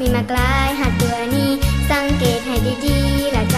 มีมากลายหัดตัวนี้ สังเกตให้ดีๆละจะ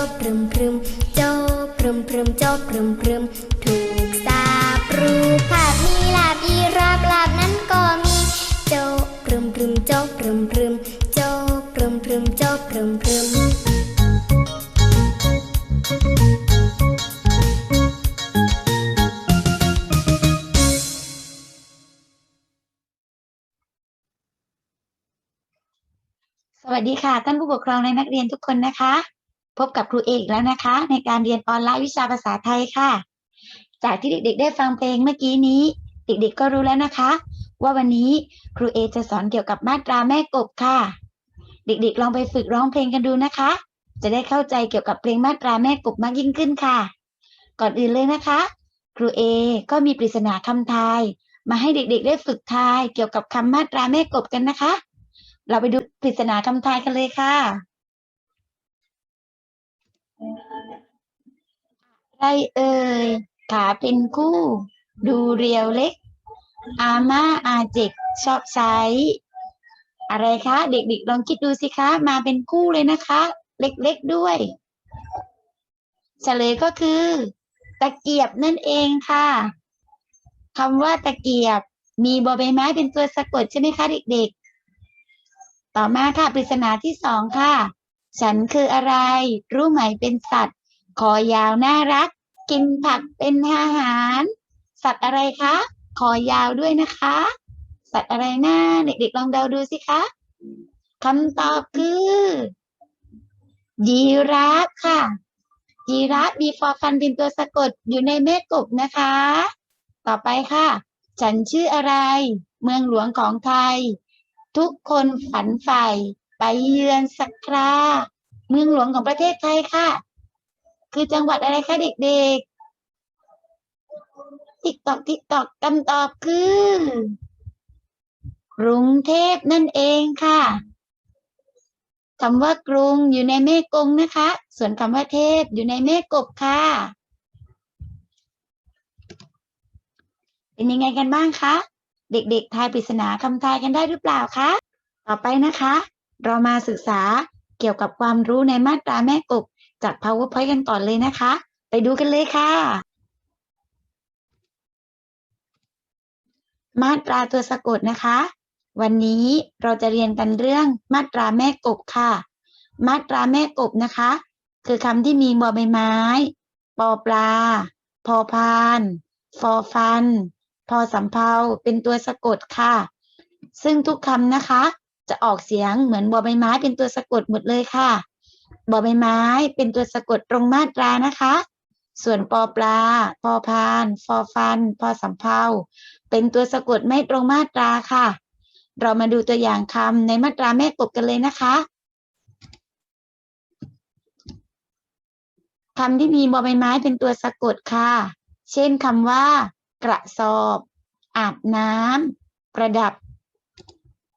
พรึมโจพรึมพรึมโจพรึมพรึมโจพรึมพรึมถูกสาปรูภาพมีลาบอีราบลาบนั้นก็มีโจพรึมพรึมโจพรึมพรึมโจพรึมพรึมโจพรึมพรึมสวัสดีค่ะ ท่านผู้ปกครองและนักเรียนทุกคนนะคะ พบกับครูเอกแล้วนะคะ ในการเรียนออนไลน์วิชาภาษาไทยค่ะ จากที่เด็กๆ ได้ฟังเพลงเมื่อกี้นี้ เด็กๆก็รู้แล้วนะคะ ว่าวันนี้ครูเอจะสอนเกี่ยวกับมาตราแม่กบค่ะ เด็กๆ ลองไปฝึกร้องเพลงกันดูนะคะ จะได้เข้าใจเกี่ยวกับเพลงมาตราแม่กบมากยิ่งขึ้นค่ะ ก่อนอื่นเลยนะคะ ครูเอก็มีปริศนาคำทาย มาให้เด็กๆ ได้ฝึกทายเกี่ยวกับคำมาตราแม่กบกันนะคะ เราไปดูปริศนาคำทายกันเลยค่ะ ไรเอ่ยขาเป็นคู่ ดูเรียวเล็ก อาม่าอาเจกชอบใช้อะไรคะ เด็กๆลองคิดดูสิคะ มาเป็นคู่เลยนะคะ เล็กๆด้วยเฉลยก็คือ ตะเกียบนั่นเองค่ะคำว่าตะเกียบ มีบอใบไม้เป็นตัวสะกดใช่ไหมคะเด็กๆ ต่อมาค่ะปริศนาที่สองค่ะ ฉันคืออะไร รู้ไหมเป็นสัตว์ คอยาวน่ารัก กินผักเป็นอาหาร สัตว์อะไรคะ คอยาวด้วยนะคะ สัตว์อะไรนะ เด็กๆลองเดาดูสิคะคำตอบคือ ยีราฟค่ะยีราฟมีฟอร์ฟันเป็นตัวสะกดอยู่ในเมฆกบนะคะ ต่อไปค่ะ ฉันชื่ออะไร เมืองหลวงของไทย ทุกคนฝันใฝ่ ไปเยือนสักคราเมืองหลวงของประเทศไทยค่ะ คือจังหวัดอะไรคะเด็กๆ ติ๊กตอกติ๊กตอกคำตอบคือกรุงเทพนั่นเองค่ะคำว่ากรุงอยู่ในเมฆกงนะคะ ส่วนคำว่าเทพอยู่ในเมฆกบค่ะ เป็นยังไงกันบ้างคะ เด็กๆ ทายปริศนาคำทายกันได้หรือเปล่าคะ ต่อไปนะคะ เรามาศึกษาเกี่ยวกับความรู้ในมาตราแม่กบจาก powerpoint กันก่อนเลยนะคะ ไปดูกันเลยค่ะ มาตราตัวสะกดนะคะ วันนี้เราจะเรียนกันเรื่องมาตราแม่กบค่ะ มาตราแม่กบนะคะ คือคำที่มีบอใบไม้ปอปลา พอพาน ฟอฟัน พอสำเภาเป็นตัวสะกดค่ะ ซึ่งทุกคำนะคะ จะออกเสียงเหมือนบอใบไม้เป็นตัวสะกดหมดเลยค่ะบอใบไม้เป็นตัวสะกดตรงมาตรานะคะ ส่วนปอปลาพอพาน ฟอฟัน พอสำเภาเป็นตัวสะกดไม่ตรงมาตราค่ะ เรามาดูตัวอย่างคำในมาตราแม่กบกันเลยนะคะคำที่มีบอใบไม้เป็นตัวสะกดค่ะ เช่นคำว่า กระสอบ อาบน้ำประดับ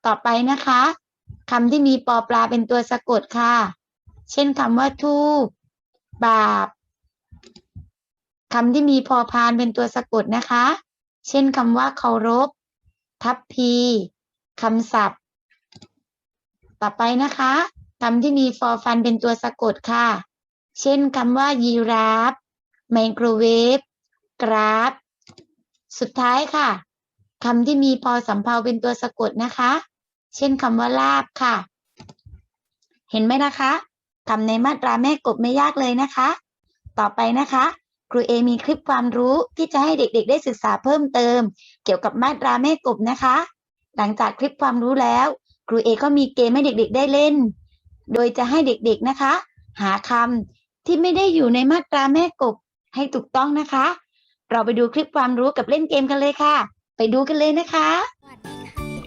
ต่อไปนะคะคำที่มีปอปลาเป็นตัวสะกดค่ะ เช่นคำว่าทูบบาปคำที่มีพอพานเป็นตัวสะกดนะคะ เช่นคำว่าเคารพ ทัพพีคำศัพท์ ต่อไปนะคะคำที่มีฟอฟันเป็นตัวสะกดค่ะ เช่นคำว่ายีราฟไมโครเวฟกราฟ สุดท้ายค่ะคำที่มีพอสำเภาเป็นตัวสะกดนะคะ เช่นคำว่าลาบค่ะ เห็นไหมนะคะคำในมาตราแม่กบไม่ยากเลยนะคะ ต่อไปนะคะ ครูเอมีคลิปความรู้ที่จะให้เด็กๆ ได้ศึกษาเพิ่มเติม เกี่ยวกับมาตราแม่กบนะคะ หลังจากคลิปความรู้แล้ว ครูเอก็มีเกมให้เด็กๆ ได้เล่น โดยจะให้เด็กๆนะคะ หาคำที่ไม่ได้อยู่ในมาตราแม่กบให้ถูกต้องนะคะ เราไปดูคลิปความรู้กับเล่นเกมกันเลยค่ะ ไปดูกันเลยนะคะ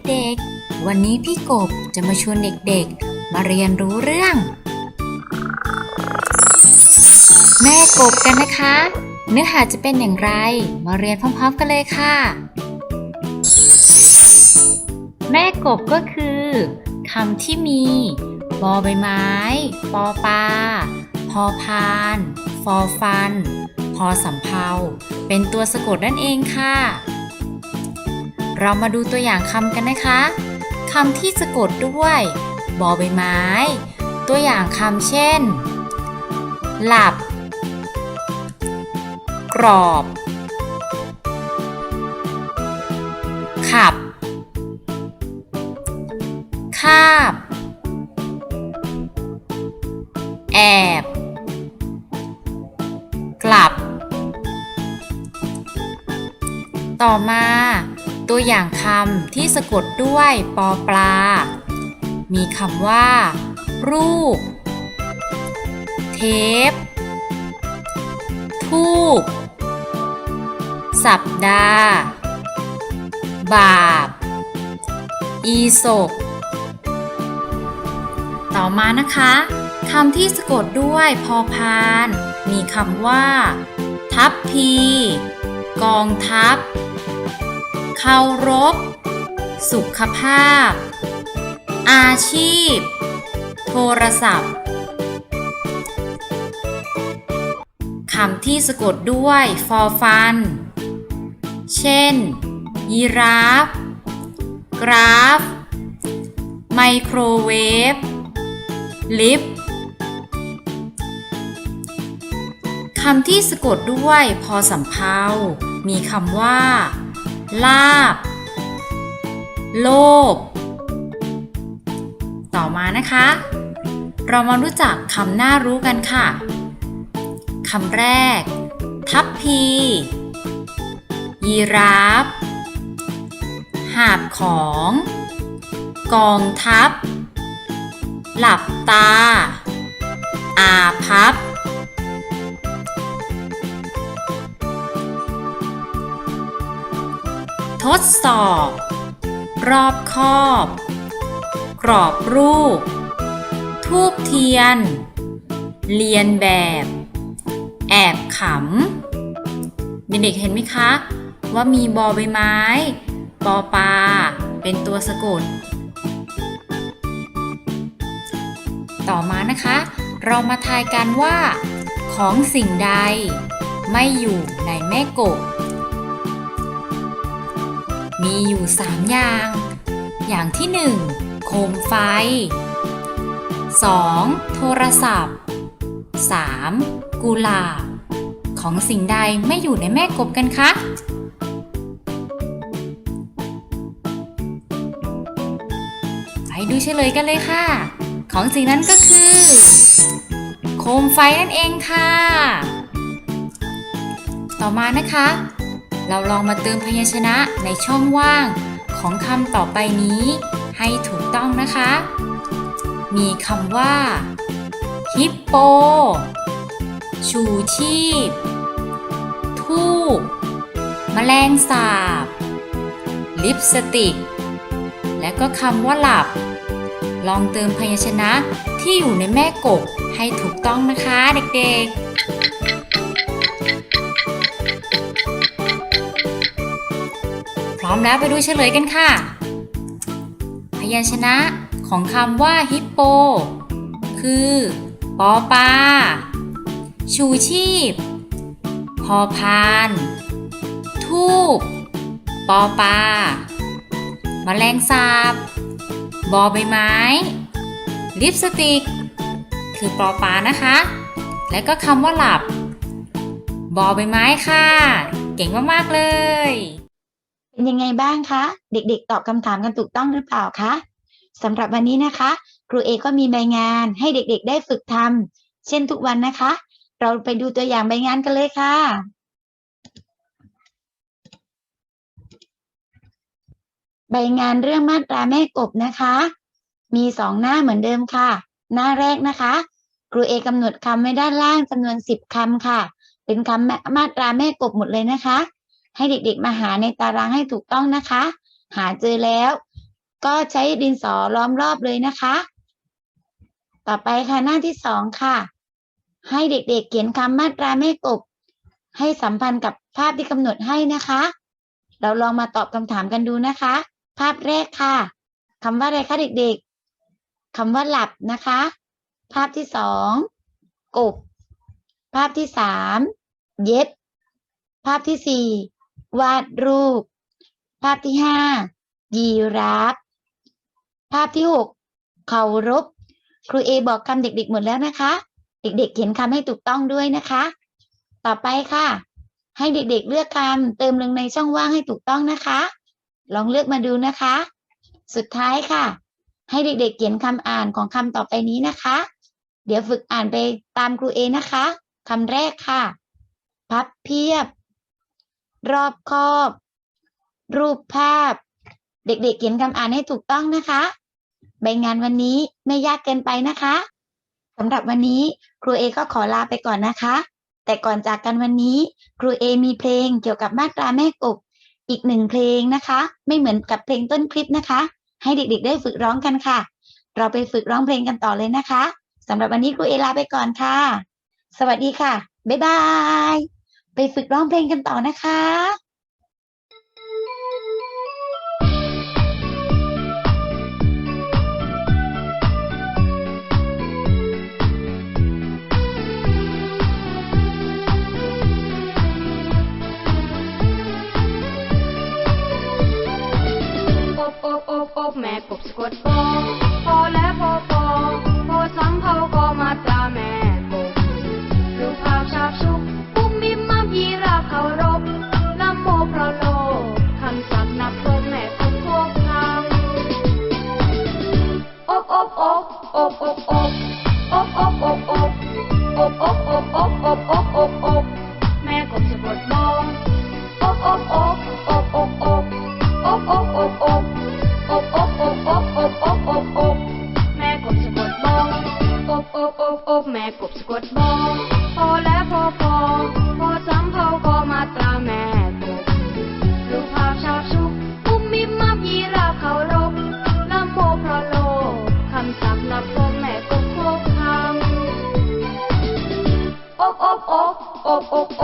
เด็ก วันนี้พี่กบจะมาชวนเด็กๆ มาเรียนรู้เรื่อง แม่กบกันนะคะ เนื้อหาจะเป็นอย่างไร มาเรียนพร้อมๆกันเลยค่ะ แม่กบก็คือคำที่มีบอใบไม้ ปอปลาพอพาน ฟอฟัน พอสำเภาเป็นตัวสะกดนั่นเองค่ะ เรามาดูตัวอย่างคำกันนะคะำที่สะกดด้วยบอใบไม้ ตัวอย่างคำเช่น หลับ กรอบ ขับ คาบ แอบ กลับ ต่อมา ตัวอย่างคำที่สะกดด้วยปอปลา มีคำว่า รูป เทป ทูบสัปดาห์ บาป อีศกต่อมานะคะคำที่สะกดด้วยพอพาน มีคำว่า ทัพพี กองทัพ เคารพ สุขภาพ อาชีพ โทรศัพท์คำที่สะกดด้วยฟอฟัน เช่น ยีราฟ กราฟ ไมโครเวฟ ลิฟคำที่สะกดด้วยพอสำเพามีคำว่า ลาบ โลภ ต่อมานะคะ เรามารู้จักคำน่ารู้กันค่ะ คำแรก ทัพพี ยีราฟ หาบของ กองทัพ หลับตา อาพับ ดสอบ รอบคอบ กรอบรูป ทูบเทียน เรียนแบบ แอบขำ เด็กๆเห็นไหมคะ ว่ามีบอใบไม้ ปอปลาเป็นตัวสะกด ต่อมานะคะ เรามาทายกันว่า ของสิ่งใด ไม่อยู่ในแม่กบ มีอยู่ 3 อย่าง อย่างที่ 1 โคมไฟ 2. โทรศัพท์ 3. กุหลาบ ของสิ่งใดไม่อยู่ในแม่กบกันคะไปดูเฉลยกันเลยค่ะ ของสิ่งนั้นก็คือ โคมไฟนั่นเองค่ะ ต่อมานะคะ เราลองมาเติมพยัญชนะในช่องว่างของคำต่อไปนี้ให้ถูกต้องนะคะ มีคำว่า ฮิปโป ชูชีพ ทูบแมลงสาบ ลิปสติก และก็คำว่าหลับ ลองเติมพยัญชนะที่อยู่ในแม่กบให้ถูกต้องนะคะเด็กๆ แล้วไปดูเฉลยกันค่ะ พยัญชนะของคำว่าฮิปโป คือปอปลาชูชีพ พอพาน ทูบปอปลาแมลงสาบบอใบไม้ ลิปสติก คือปอปลานะคะ และก็คำว่าหลับ บอใบไม้ค่ะ เก่งมาก ๆ เลย เป็นยังไงบ้างคะ เด็กๆ ตอบคำถามกันถูกต้องหรือเปล่าคะสำหรับวันนี้นะคะ ครูเอก็มีใบงานให้เด็กๆ ได้ฝึกทำเช่นทุกวันนะคะ เราไปดูตัวอย่างใบงานกันเลยค่ะใบงานเรื่องมาตราแม่กบนะคะ มีสองหน้าเหมือนเดิมค่ะ หน้าแรกนะคะ ครูเอกำหนดคำไว้ด้านล่างจำนวนสิบคำค่ะ เป็นคำมาตราแม่กบหมดเลยนะคะ ให้เด็กๆมาหาในตารางให้ถูกต้องนะคะ หาเจอแล้ว ก็ใช้ดินสอล้อมรอบเลยนะคะ ต่อไปค่ะหน้าที่สองค่ะ ให้เด็กๆเขียนคำมาตราแม่กบ ให้สัมพันธ์กับภาพที่กำหนดให้นะคะ เราลองมาตอบคำถามกันดูนะคะ ภาพแรกค่ะคำว่าอะไรคะเด็กๆคำว่าหลับนะคะ ภาพที่สองกบ ภาพที่สามเย็บ ภาพที่สี่ วาดรูป ภาพที่ห้ายีราฟภาพที่หกเคารพครูเอบอกคำเด็กๆหมดแล้วนะคะ เด็กๆเขียนคำให้ถูกต้องด้วยนะคะ ต่อไปค่ะ ให้เด็กๆเลือกคำเติมลงในช่องว่างให้ถูกต้องนะคะ ลองเลือกมาดูนะคะ สุดท้ายค่ะ ให้เด็กๆเขียนคำอ่านของคำต่อไปนี้นะคะ เดี๋ยวฝึกอ่านไปตามครูเอนะคะคำแรกค่ะ พับเพียบ รอบคอบ รูปภาพ เด็กๆเขียนคำอ่านให้ถูกต้องนะคะ ใบงานวันนี้ไม่ยากเกินไปนะคะสำหรับวันนี้ครูเอก็ขอลาไปก่อนนะคะ แต่ก่อนจากกันวันนี้ครูเอมีเพลงเกี่ยวกับมาตราแม่กบอีกหนึ่งเพลงนะคะ ไม่เหมือนกับเพลงต้นคลิปนะคะ ให้เด็กๆ ได้ฝึกร้องกันค่ะ เราไปฝึกร้องเพลงกันต่อเลยนะคะสำหรับวันนี้ครูเอลาไปก่อนค่ะ สวัสดีค่ะ บ๊ายบาย ไปฝึกร้องเพลงกันต่อนะคะอบอบอบอบแม่กบสะกดปอพอและพอ อบอบอบอบอบอบอบอบอบอบอบแม่กบสะกดบองอบอบอบอบแม่กบสะกดบองพอและพอพอพอสำ oh, oh. oh.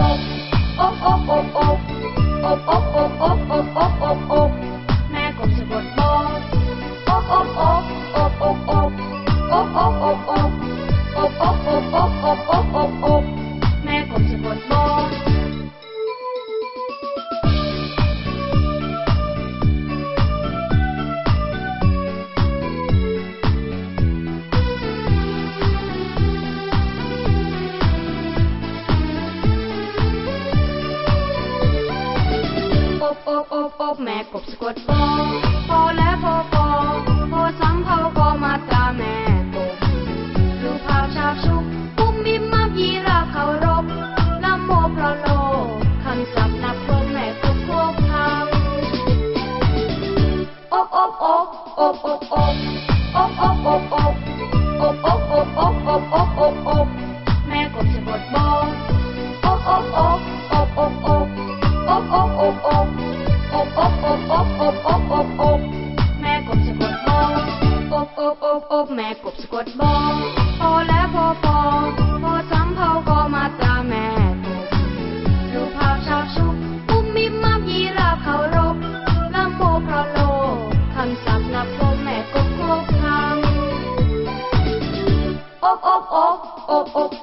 แม่กบสะกดบอพอและพอพอพอสำเภาก็มาตราแม่กบรูปภาพชาวชุกปุ้มมิมมับยีราฟเขารบลำโมพระโลคำศัพท์นับพบแม่กบครบคำอบอบอบอบอบอบอบ